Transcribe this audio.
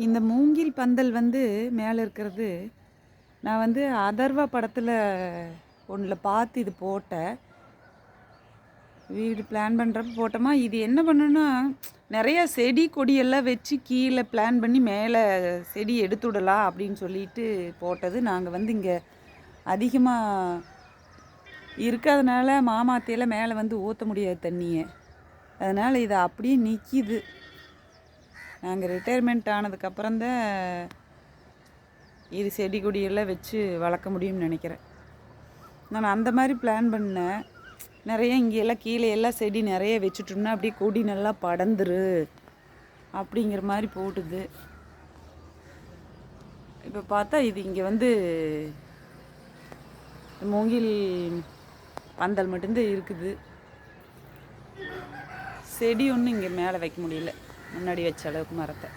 இந்த மூங்கில் பந்தல் வந்து மேலே இருக்கிறது. நான் வந்து அதர்வா படத்தில் ஒன்றில் பார்த்து இது போட்டேன். வீடு பிளான் பண்ணுறப்ப போட்டோமா இது என்ன பண்ணுன்னா நிறையா செடி கொடியெல்லாம் வச்சு கீழே பிளான் பண்ணி மேலே செடி எடுத்து விடலாம் அப்படின்னு சொல்லிட்டு போட்டது. நாங்கள் வந்து இங்கே அதிகமாக இருக்காதனால மாமாத்தையெல்லாம் மேலே வந்து ஊற்ற முடியாது தண்ணியை. அதனால் இது அப்படியே நிற்கிது நாங்கள் ரிட்டையர்மெண்ட் ஆனதுக்கப்புறம் தான் இது செடி கொடியெல்லாம் வச்சு வளர்க்க முடியும்னு நினைக்கிறேன். நான் அந்த மாதிரி பிளான் பண்ணேன். நிறைய இங்கெல்லாம் கீழே எல்லாம் செடி நிறைய வச்சுட்டோம்னா அப்படியே கொடி நல்லா படந்துரு அப்படிங்கிற மாதிரி போட்டுது. இப்போ பார்த்தா இது இங்கே வந்து மூங்கில் பந்தல் மட்டும்தான் இருக்குது. செடி ஒன்றும் இங்கே மேலே வைக்க முடியல. முன்னாடி வச்ச அளவுக்கு மரத்தை